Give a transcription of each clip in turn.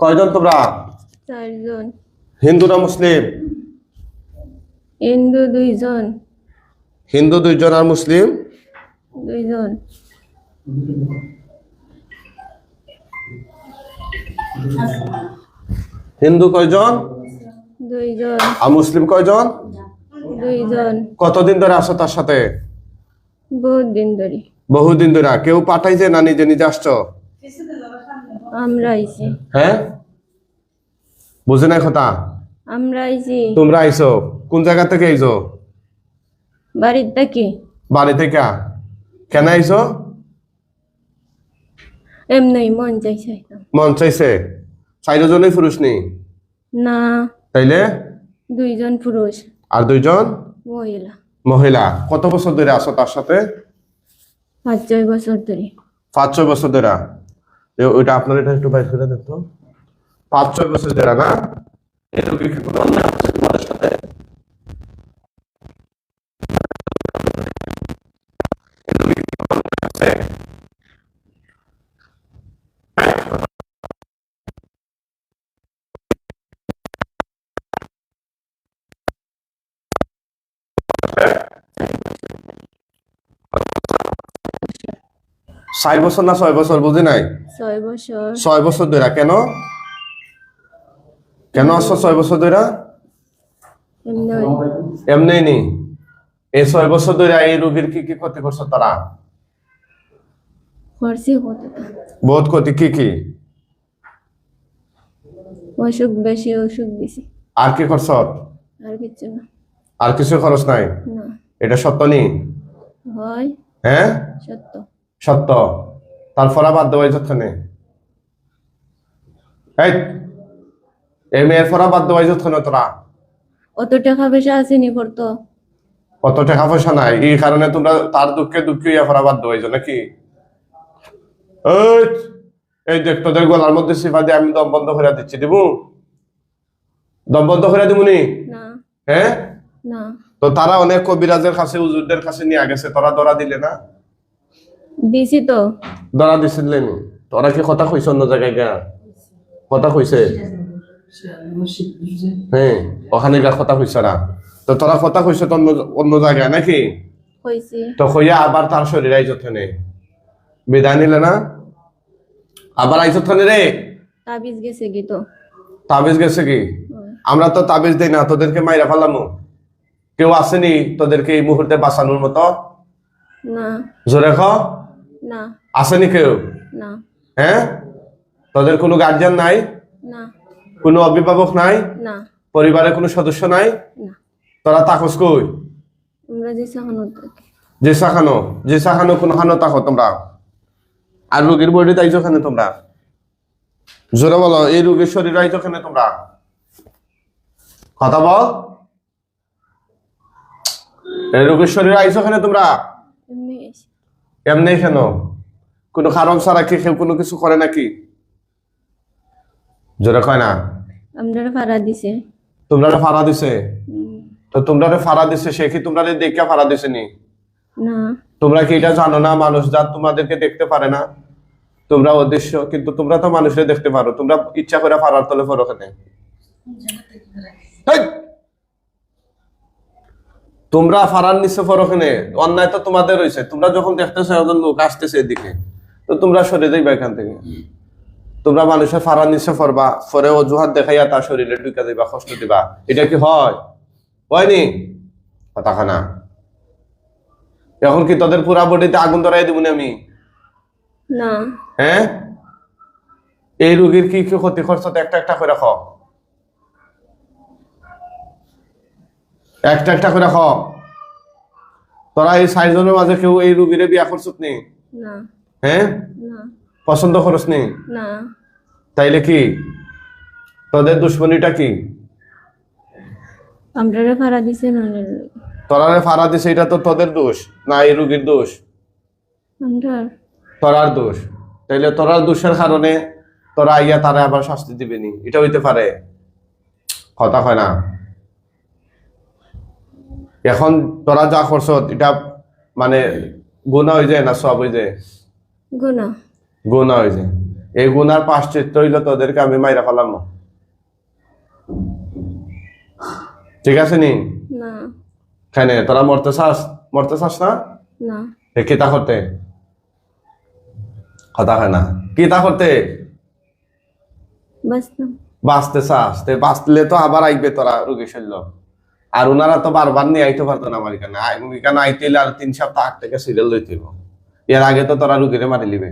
কয়জন তোমরা? চারজন। হিন্দু না মুসলিম? হিন্দু দুইজন। হিন্দু দুইজন আর মুসলিম? দুইজন। হিন্দু কয়জন? দুইজন। আর মুসলিম কয়জন? দুইজন। কতদিন ধরে আসো তার সাথে? বহুত দিন ধরে। বহুদিন ধরে। কেউ পাঠাইছে না নিজে নিজে আসছো? আমরা আইছি হ্যাঁ বুঝে নাই কথা? আমরা আইছি তোমরা আইছো? কোন জায়গা থেকে আইছো? বাড়ির থেকে। বাড়ি থেকে? কেন আইছো? এমনি মন চাইছে মন চাইছে? চারজনই পুরুষ নি? না। তাইলে? দুইজন পুরুষ। আর দুইজন? মহিলা। মহিলা। কত বছর ধরে আছো তার সাথে? পাঁচ ছয় বছর ধরে। পাঁচ ছয় বছর ধরে? ওইটা আপনার এটা একটু বাইর করে দেন তো। পাঁচ, ছয় বছর যারা না এটা বিক্রি কোনো অন্য মানুষের সাথে? ষাট বছর না ছয় বছর বুঝি নাই? ছয় বছর। ছয় বছর ধরে কেন? কেন আসছো ছয় বছর ধরে এমনি। নি? এই ছয় বছর ধরে এই রোগীর কি কি ক্ষতি করছ তারা? বহুত ক্ষতি কি কি? অসুখ বেশি অসুখ বেশি আর কি করছ? আর কিছু না। আর কিছু খরচ নাই? না। এটা সত্য নি? হয়। হ্যাঁ? সত্য। সত্য। তারপর আবার দেওয়াই যতক্ষণে এই এই মেয়ের ফরা বাদ দেওয়াই যতক্ষণে তোরা। অত টাকা পয়সা আসেনি পড়তো কত টাকা পয়সা নাই এই কারণে তোমরা তার দুঃখে দুঃখে ইয়া ফরা বাদ দেওয়াইছো নাকি? এই, দেখ তোদের গলার মধ্যে সিফা দিয়ে আমি দম বন্ধ করে দিচ্ছি দিব? দম বন্ধ করে দিবনি না? হ্যাঁ? তো তারা অনেক কবিরাজের কাছে উজুরদের কাছে নিয়ে গেছে তোরা ধরা দিলে না? দিছি তো। ধরা দিছিলেন তোরা কি কথা কইছ অন্য জায়গায় গা? কথা কইছে? হ্যাঁ ওখানে গা কথা কইছ না। তো তোরা কথা কইছ তো অন্য জায়গায় নাকি? তো কইয়া আবার তার শরীর আইজ থানে। বিদায় নিলে না? আবার আইজ থানে রে? তাবিজ গেছে কি তো? তাবিজ গেছে কি? আমরা তো তাবিজ দেই না তোদেরকে মাইরা ফেলামু। কেউ আসেনি তোদেরকে এই মুহূর্তে বাঁচানোর মতো? না। জোরে খ না। আসেনি কেউ? না। হ্যাঁ? তোদের কোনো গার্জিয়ান নাই? না। কোনো অভিভাবক নাই? না। পরিবারের কোনো সদস্য নাই? না। তোরা তাকস কই? আমরা যে সাহানো যে কোন খানো তাকো তোমরা। আর রোগীর বডি তাইছো খানে তোমরা? জোরে বলো এই রোগীর শরীর আইছো তোমরা? কথা বল। এই রোগীর শরীর আইছো তোমরা। এমনি কেন? কোনো কারণ ছাড়া কি কেউ কোনো কিছু করে নাকি? জোরে কয় না। আমরা দিছে। তোমরা ফাড়া দিছে? তো তোমরা ফাড়া দিছে সে কি তোমরা দেখে ফাড়া দিছে নি? না। তোমরা কি এটা জানো না মানুষ যা তোমাদেরকে দেখতে পারে না। তোমরা উদ্দেশ্য কিন্তু তোমরা তো মানুষের দেখতে পারো। তোমরা ইচ্ছা করে ফাড়ার তলে ফেরো ওখানে। হেই! তোমরা ফাড়ার নিচে ফেরো অন্যায় তো তোমাদের রয়েছে তোমরা যখন দেখতেছো একজন লোক আসতেছে এদিকে তো তোমরা সরে যাইবা এখান থেকে। তোমরা মানুষের ফাড়ার নিচে ফরবা ফরে অজুহাত দেখাইয়া তার শরীরে ঢুকে দিবা কষ্ট দিবা। এটা কি হয়? হয়নি? কথাখানা। এখন কি তোদের পুরা বডিতে আগুন ধরাই দিব আমি? না। হ্যাঁ? এই রোগীর কি কি ক্ষতি তো একটা একটা করে খাও একটা একটা করে খাও। তোরা এই সাইজনের মাঝে কেউ এই রোগীরে বিয়া করছত নি? হ্যাঁ না। পছন্দ করস নি? তাইলে কি? তোদের দুশ্মনীটা কি? আমরা ভাড়া দিছে না তোরা ফাড়া দিছে এটা তো তোদের দোষ না এই রোগীর দোষ। আমরা তোরার দোষ। তাইলে তোরার দোষের কারণে তোরা আইয়া তারা আবার শাস্তি দিবেনি এটা হইতে পারে। কথা হয় না। এখন তোরা যা করছ এটা মানে গুণা হয়ে যায় না সব হয়ে যায়? গুনা গুণা হয়ে যায়। এই গুনার পাশ্চিত্য হইল তোদেরকে আমি মাইরা ফেলাম। না। ঠিক আছে নি? না। কেন তোরা মরতে চাস? মরতে চাস না? কিতা করতে? কথা হয় না। কিতা করতে? বাঁচতে চাস। বাঁচলে তো আবার আইবে তোরা রুগী শৈল আর ওনারা তো বারবার নিয়ে আইতে পারতো না আমার এখানে। এখানে আইতে হইলে আর তিন সপ্তাহ আগ থেকে সিরিয়াল লইতে হইব। এর আগে তো তোরা রুগীরে মারি লিবে।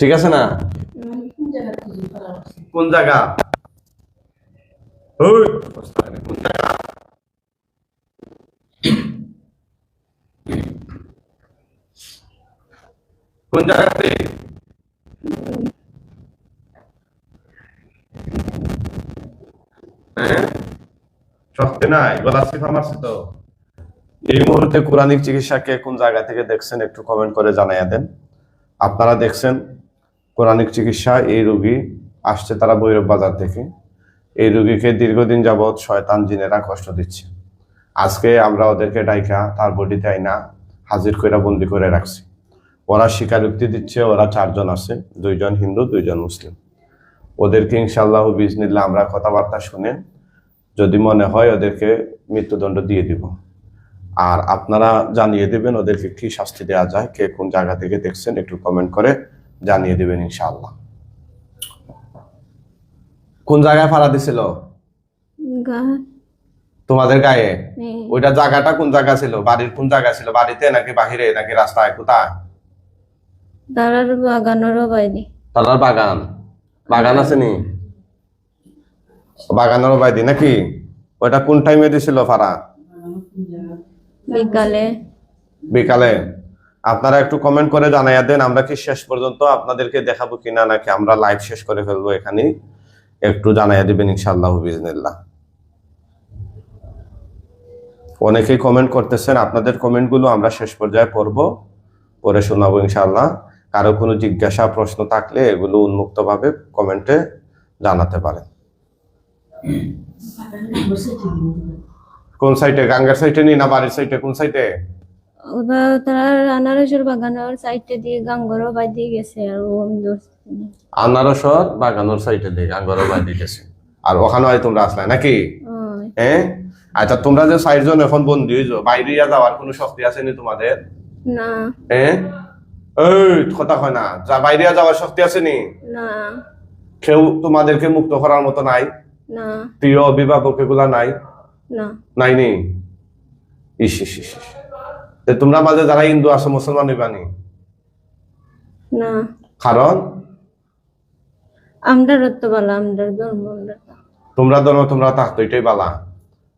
ঠিক আছে না? কোন জায়গা? কোন জায়গা? কোন জায়গাতে হ্যাঁ? শক্তি নাই গলা সিফা মারছে তো এই মুহূর্তে কোরআনিক চিকিৎসাকে কোন জায়গা থেকে দেখছেন একটু কমেন্ট করে জানাইয়া দেন। আপনারা দেখছেন কোরআনিক চিকিৎসা, এই রোগী আসছে তারা ভৈরব বাজার থেকে। এই রোগীকে দীর্ঘদিন যাবৎ শয়তান জিনেরা কষ্ট দিচ্ছে। আজকে আমরা ওদেরকে ডাইকা তার বডিতে আইনা হাজির করে বন্দি করে রাখছি। ওরা স্বীকারোক্তি দিচ্ছে, ওরা চারজন আছে, দুইজন হিন্দু, দুইজন মুসলিম। ওদেরকে ইনশাল্লাহ বিজনিল্লাহ আমরা কথাবার্তা শুনে যদি মনে হয় ওদেরকে মৃত্যুদণ্ড দিয়ে দিব। আর আপনারা জানিয়ে দেবেন ওদেরকে কি শাস্তি দেওয়া যায় কে কোন জায়গা থেকে দেখছেন একটু কমেন্ট করে জানিয়ে দেবেন ইনশাআল্লাহ। কোন জায়গায় ফাড়া দিছিল? তোমাদের গায়ে? ওইটা জায়গাটা কোন জায়গা ছিল? বাড়ির কোন জায়গা ছিল? বাড়িতে নাকি বাহিরে নাকি রাস্তায় কোথায়? তারার বাগানেরও বাইরে তালার বাগান। বাগান আছে নি? বাগানের বাইদি নাকি? ওইটা কোন টাইমে দিছিল ফাড়া বিকালে। বিকালে। আপনারা একটু কমেন্ট করে জানাইয়া দেন আমরা কি শেষ পর্যন্ত আপনাদেরকে দেখাবো কিনা নাকি আমরা লাইভ শেষ করে ফেলব এখানে? একটু জানাইয়া দিবেন ইনশাআল্লাহ বিজনিল্লাহ অনেকেই কমেন্ট করতেছেন আপনাদের কমেন্টগুলো আমরা শেষ পর্যায়ে পড়ব পরে শোনাবো ইনশাআল্লাহ। কারও কোনো জিজ্ঞাসা প্রশ্ন থাকলে এগুলো উন্মুক্তভাবে কমেন্টে জানাতে পারেন। কোন সাইটে? গাঙ্গার সাইটে নি না বাড়ির সাইটে? কোন সাইটে? ওরা তারা আনারসের বাগানের সাইডে দিয়ে গাঙ্গরও বাই দিয়ে গেছে আর ও আমি ধরছি না। আনারসর বাগানোর সাইটে দিকে আঙ্গর বাড়ি গেছে। আর ওখানে হয় তোমরা আসলাই নাকি? হ্যাঁ। আচ্ছা তোমরা যে চারজন এখন বন্দি হয়েছো বাইরে যাওয়ার কোনো শক্তি আছে নি তোমাদের? না। হ্যাঁ এই কথা হয় না। যা বাইরে যাওয়ার শক্তি আছে নি? না। কেউ তোমাদেরকে মুক্ত করার মতো নাই? না। প্রিয় অভিভাবক এগুলা নাই? না। নাই নি ইস ইস ইস। তোমরা মাঝে যারা হিন্দু আছে মুসলমান হইবানি না? কারণ? আমরা রত্ত বলা আমরা ধর্ম তোমরা ধরো তোমরা থাকতো এটাই বালা।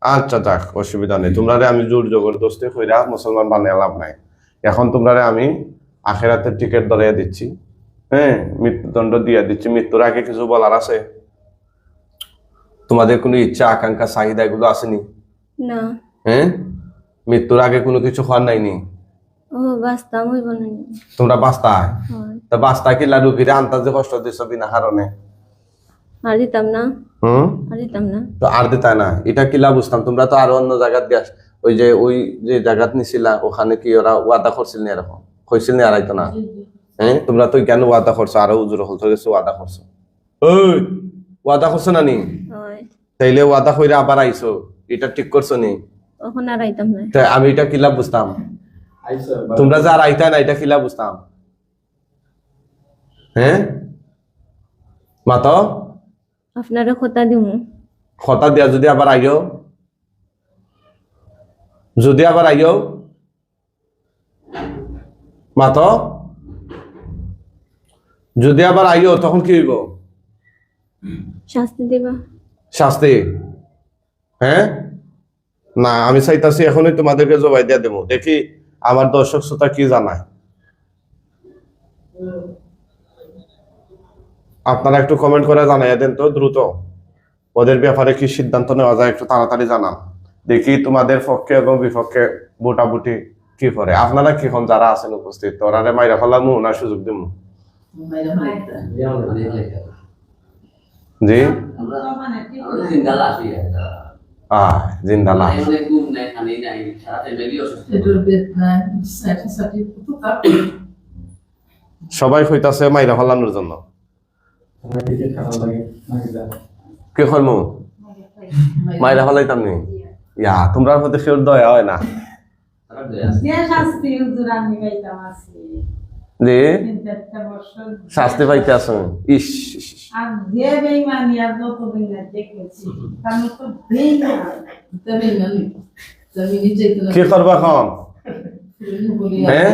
আচ্ছা যাক অসুবিধা নেই। তোমরা আমি জোর জবরদস্তি কইরা মুসলমান বানিয়ে লাভ নাই। এখন তোমরা আমি আখেরাতের টিকিট ধরিয়ে দিচ্ছি। হ্যাঁ মৃত্যুদণ্ড দিয়ে দিচ্ছি। মৃত্যুর আগে কিছু বলার আছে? তোমাদের কোনো ইচ্ছা আকাঙ্ক্ষা চাহিদা এগুলো আসেনি? না। হ্যাঁ? মৃত্যুর আগে কোনো কিছু হওয়ার নাইনি? ও বাঁচতাম হইব না। তোমরা বাস্তায় হয়। তা বাস্তা কি রুগীরা আন্তাজে কষ্ট দিচ্ছ বিনা কারণে। আর দিতাম না। হুম? আর দিতাম না। তো আর দিতা না। এটা কিলা বুঝতাম? তোমরা তো আরও অন্য জায়গাত দিয়া ওই যে ওই যে জায়গাত নিছিলা ওখানে কি ওরা ওয়াদা করছিল না এরকম? কইছিল না আড়াইতো না? হ্যাঁ? তোমরা তো কেন ওয়াদা করছ আরও উজুর হল গেছো ওয়াদা করছ। ওই ওয়াদা করছ না নি? তাইলে ওয়াদা কইরা আবার আইছো এটা ঠিক করছ নি? তখন আর আইতাম না। তা আমি এটা কিলা বুঝতাম? তোমরা যে আর আইতা না এটা কিলা বুঝতাম? হ্যাঁ? মাতো? আপনারা কথা দিমু। কথা দিয়া যদি আবার আইও যদি আবার আইও মাত? যদি আবার আইও তখন কি হইব? শাস্তি দিবা। শাস্তি। হ্যাঁ না, আমি চাইতাছি এখনই তোমাদেরকে জবাই দিয়ে দেবো। দেখি আমার দর্শক শ্রোতা কি জানায়। আপনারা একটু কমেন্ট করে জানাই দেন তো দ্রুত। ওদের ব্যাপারে কি সিদ্ধান্ত নেওয়া যায় একটু তাড়াতাড়ি জানান। দেখি তোমাদের পক্ষে এবং বিপক্ষে বুটাবুটি কি করে। আপনারা কি হন যারা আছেন উপস্থিত ওরা মাইরা ফেলামু না সুযোগ দিমু? জি? আহ জিন্দালা সবাই হইতাছে মাইরা ফলানোর জন্য। কে করমু মাইরা ফলাইতাম নি? ইয়া তোমরা মধ্যে কেউ দয়া হয় না। যে শাস্তি পাইতে ইস, ইস। আর যে বেইমানি আর যতদিন না দেখেছি তার মতো বেইমান কি করবা এখন? হ্যাঁ?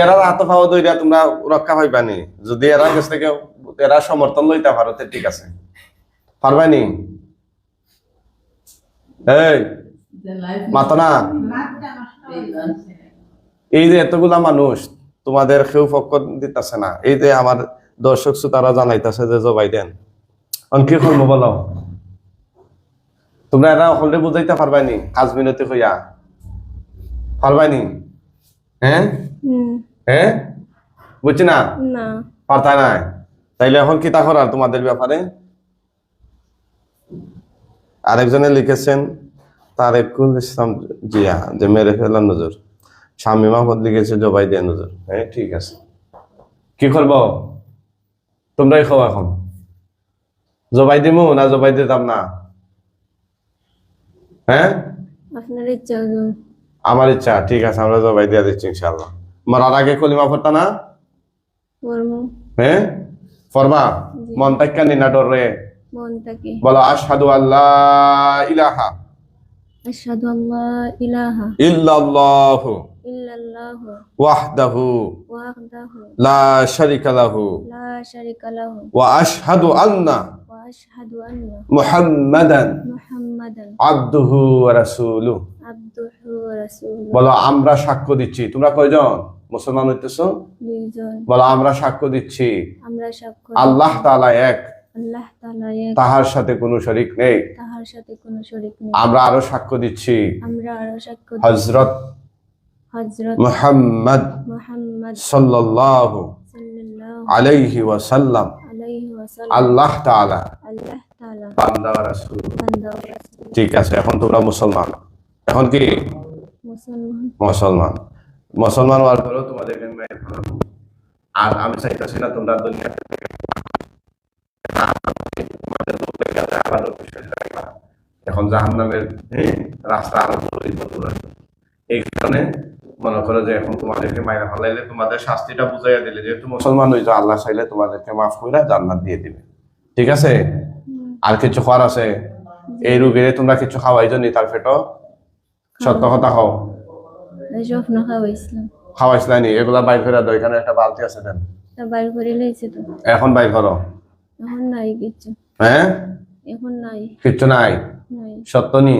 এরা হাত পাওয়া দইরা তোমরা রক্ষা পাইবানি যদি এরা কাছ থেকে এরা সমর্থন লইতে পারো তে ঠিক আছে। পারবানি এই এই যে এতগুলা মানুষ তোমাদের কেউ পক্ষ দিতেছে না। এই যে আমার দর্শক শ্রোতারা জানাইতেছে যে জবাই দেন। কি করব বলো। তোমরা এরা হলে বুঝাইতে পারবানি কাজ মিনতি হইয়া পারবানি হ্যাঁ হ্যাঁ বুঝছি না? পারতা নাই। তাইলে এখন কি তা করার তোমাদের ব্যাপারে? আরেকজনে লিখেছেন তারেকুল ইসলাম জিয়া যে মেরে ফেলাম নজর। স্বামী মাহমুদ লিখেছে জবাই দিয়ে নজর। হ্যাঁ ঠিক আছে। কি করব? তোমরাই খাও এখন। জবাই দিমু না জবাই দিতাম না? হ্যাঁ? আপনার ইচ্ছা আমার ইচ্ছা ঠিক আছে আমরা জবাই দিয়ে দিচ্ছি ইনশাল্লাহ মরার আগে কলিমা পড়তা না? হ্যাঁ? ফরমা মন তাক্কা নিনা ডরে বলো আশহাদু আল্লাহ ইলাহা। আশহাদু আল্লা ইলাহা। ইল্লাল্লাহ। ওয়াহদাহু ওয়াহদাহু লা শারিকা লাহু লা শারিকা লাহু ওয়া আশহাদু আন্না ওয়া আশহাদু আন্না মুহাম্মাদান মুহাম্মাদান ওয়া রাসূলুহু আবদুহু ওয়া রাসূলুহু বলো আমরা সাক্ষ্য দিচ্ছি। তোমরা কয়জন? মুসলমান হইতেছো? বলো আমরা সাক্ষ্য দিচ্ছি। আল্লাহ তাআলা এক। তাহার সাথে কোনো শরিক নেই। তাহার সাথে কোনো শরীক নেই। আমরা আরও সাক্ষ্য দিচ্ছি। আমরা আরও সাক্ষ্য হযরত মুহাম্মদ সাল্লাল্লাহু আলাইহি ওয়াসাল্লাম। আল্লাহ তাআলা। বান্দা রাসূল। ঠিক আছে এখন তোমরা মুসলমান। এখন কি? মুসলমান। মুসলমান। হওয়ার পরেও তোমাদেরকে মেয়ের আর আমি চাইতেছি না তোমরা দুনিয়া থেকে তোমাদের লোকের কাছে আবার অফিসে যাইবা। এখন জাহান নামের রাস্তা আরম্ভ হইব তোমরা এই কারণে মনে করো যে এখন তোমাদেরকে মায়েরা ফেলাইলে তোমাদের শাস্তিটা বুঝাইয়া দিলে যেহেতু মুসলমান হইতো আল্লাহ চাইলে তোমাদেরকে মাফ করে জান্নাত দিয়ে দিবে। ঠিক আছে? আর কিছু খাওয়ার আছে? এই রোগীরে তোমরা কিছু খাওয়াইছো নি তার পেটো সত্য কথা খাও স্বপ্ন খাওয়াইছিলাম। নি? এগুলা বাইর করে দাও এখানে একটা বালতি আছে দেন। বাইর করে লইছে তো। এখন বাইর করো। এখন নাই কিচ্ছু। হ্যাঁ? এখন নাই। কিচ্ছু নাই? সত্য নি?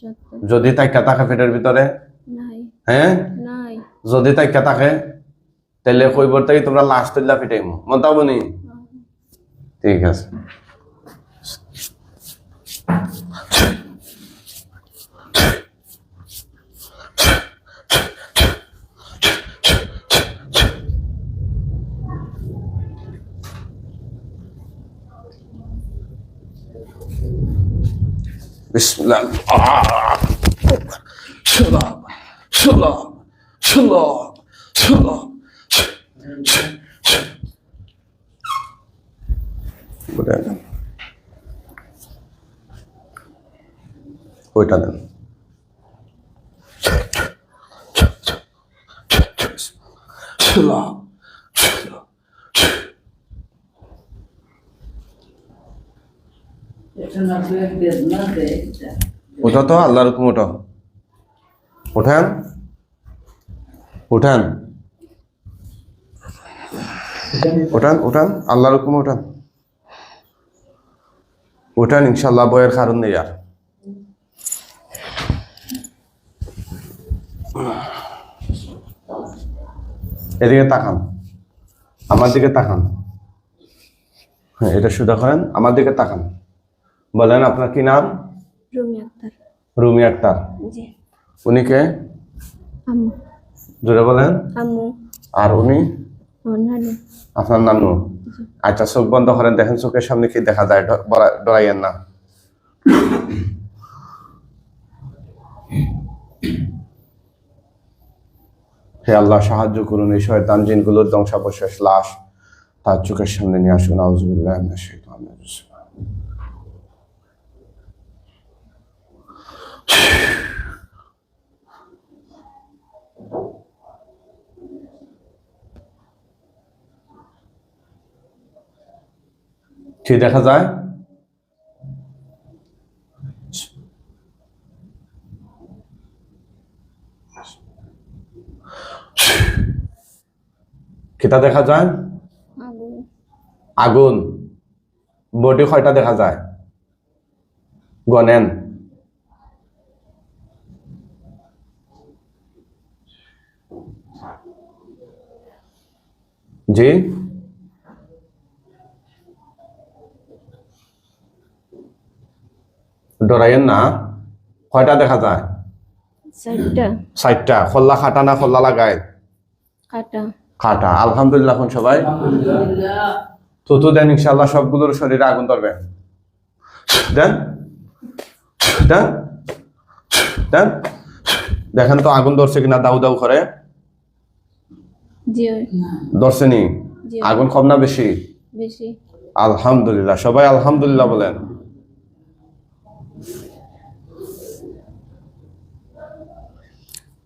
সত্য। যদি তাইকা থাকে পেটের ভিতরে? হ্যাঁ নাই। যদি তাইকা থাকে তাহলে কইবর থেকে তোমরা লাশ তুললা পিটাইম মতাব নি? ঠিক আছে। বিসমিল্লাহ। আহ! সালাম বলে দেন। ওইটা দেন। সালাম সালাম ওটা তো আল্লাহর হুকুম ওটা। উঠান। উঠান। উঠান উঠান। আল্লাহর হুকুম উঠান। উঠান ইনশাল্লাহ বয়ের কারণ নেই আর। এদিকে তাকান। আমার দিকে তাকান। হ্যাঁ এটা সুদা করেন। আমার দিকে তাকান। বলেন আপনার কি নাম? রুমি আক্তার। রুমি আক্তার। জি। উনি কে আম্মু। জোরে বলেন। আম্মু। আর উনি? আপনার নানু? আচ্ছা চোখ বন্ধ করেন দেখেন চোখের সামনে কি দেখা যায় ডরাইয়েন না। হে আল্লাহ সাহায্য করুন এই শয়তান জিনগুলোর ধ্বংসাবশেষ লাশ তার চোখের সামনে নিয়ে আসুন। আউজুবিল্লাহ কি দেখা যায়? কিতা দেখা যায়? আগুন। আগুন। বডি কয়টা দেখা যায়? গনেন। জি? ডরাইয়েন না। কয়টা দেখা যায়? ষাটটা খোল্লা খাটা না খোল্লা লাগায়? খাটা। আলহামদুলিল্লাহ এখন সবাই? থুতু দেন ইনশাল্লাহ সবগুলোর শরীরে আগুন ধরবে। দেন। দেন। দেন। দেখেন তো আগুন ধরছে কিনা দাউ দাউ করে। জি জি আগুন কম না বেশি? বেশি। আলহামদুলিল্লাহ। সবাই আলহামদুলিল্লাহ বলেন।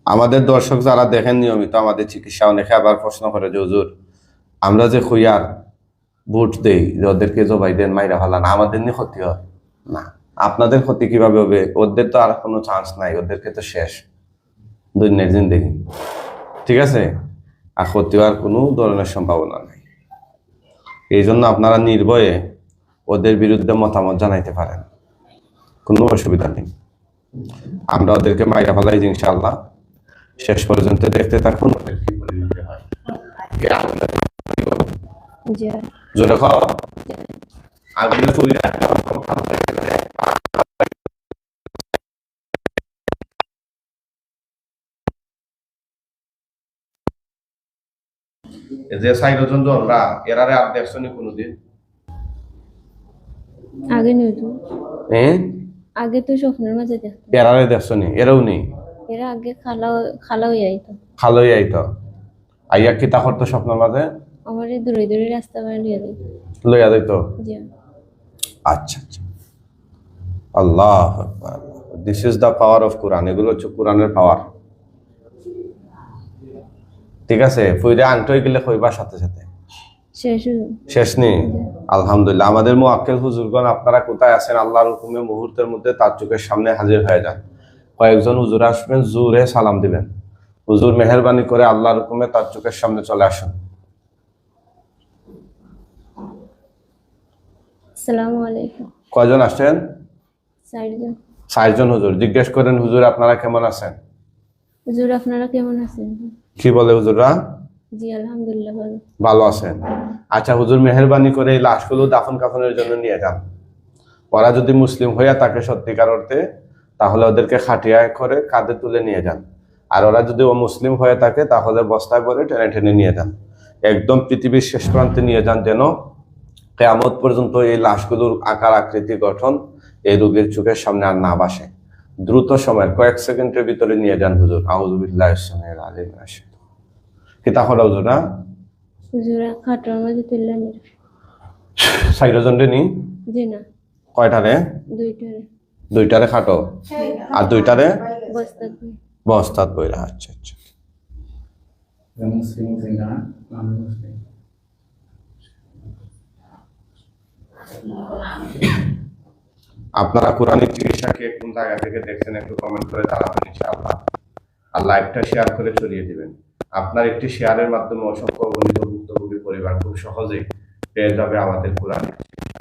আমাদের দর্শক যারা দেখেন নিয়মিত আমাদের চিকিৎসা, অনেকে আবার প্রশ্ন করে যে, হুজুর, আমরা যে খুইয়ার ভোট দেই, যে ওদেরকে জবাই দেন, মাইরা ফালান, আমাদের নিয়ে ক্ষতি হয়? না। আপনাদের ক্ষতি কীভাবে হবে? ওদের তো আর কোনো চান্স নাই, ওদেরকে তো শেষ। দুনিয়ার জিন্দগি। ঠিক আছে? আর ক্ষতি হওয়ার কোনো ধরনের সম্ভাবনা নাই। এই জন্য আপনারা নির্ভয়ে ওদের বিরুদ্ধে মতামত জানাইতে পারেন। কোনো অসুবিধা নেই। আমরা ওদেরকে মাইরা ফেলাই ইনশাআল্লাহ। শেষ পর্যন্ত দেখতে থাকুন হয়? জি জোরে খাও আগুনে যে সাইরোজন জনরা এরারে আর দেখছ নি কোনোদিন? আগে নিউটু হ্যাঁ আগে তো স্বপ্নের মাঝে দেখতাম। এরারে দেখছ নি এরাও নেই। এরা আগে খালা আইতো। ভালোই আইতো? আইয়া কিতা করতো স্বপ্নের মাঝে? আমার দূরে দূরে রাস্তা বাড়ি লিয়ে দিত লইয়া দিত জি। আচ্ছা আচ্ছা। Allah this is the power of Quran এগুলো হচ্ছে কোরআনের পাওয়ার ঠিক আছে? ফুইরে গেলে কইবার সাথে সাথে। শেষ নেই আলহামদুলিল্লাহ। আমাদের মোয়াক্কেল হুজুরগণ আপনারা কোথায় আছেন? আল্লাহর হুকুমে মুহূর্তের মধ্যে তার চোখের সামনে হাজির হয়ে যান। কয়েকজন হুজুর আসবেন জুরে সালাম দিবেন। হুজুর মেহরবানি করে আল্লাহর হুকুমে তার চোখের সামনে চলে আসুন। কয়জন আসছেন? চারজন। হুজুর। জিজ্ঞেস করেন হুজুর আপনারা কেমন আছেন? হুজুর আপনারা কেমন আছেন? কি বলে হুজুররা? জি আলহামদুলিল্লাহ ভালো। ভালো আছেন। আচ্ছা হুজুর মেহরবানি করে এই লাশগুলো দাফন কাফনের জন্য নিয়ে যান। ওরা যদি মুসলিম হইয়া তাকে সত্যিকার অর্থে তাহলে ওদেরকে খাটিয়ায় করে কাঁধে তুলে নিয়ে যান। আর ওরা যদি ও মুসলিম হয়ে থাকে তাহলে বস্তায় করে টেনে টেনে নিয়ে যান। একদম পৃথিবীর শেষ প্রান্তে নিয়ে যান যেন কেয়ামত পর্যন্ত এই লাশগুলোর আকার আকৃতি গঠন এই রোগীর চোখের সামনে আর না বাসে। দ্রুত সময়ের কয়েক সেকেন্ডের ভিতরে নিয়ে যান হুজুর। আউজুবিল্লাহ ইসলামের আলিম রাশিদ হুজুর? না সাইরোজনরে নি? জি না। কয়টারে দুইটারে দুইটারে খাটো? আর দুইটারে? বস্তা বস্তাত বইরা আচ্ছা আচ্ছা। আপনারা কোরআনিক চিকিৎসাকে কোন জায়গা থেকে দেখছেন একটু কমেন্ট করে জানাবেন ইনশাআল্লাহ। আর লাইভটা শেয়ার করে ছড়িয়ে দিবেন। আপনার একটি শেয়ারের মাধ্যমে অসংখ্য অগণিত ভুক্তভোগী পরিবার খুব সহজেই পেয়ে যাবে আমাদের কোরআনিক চিকিৎসা।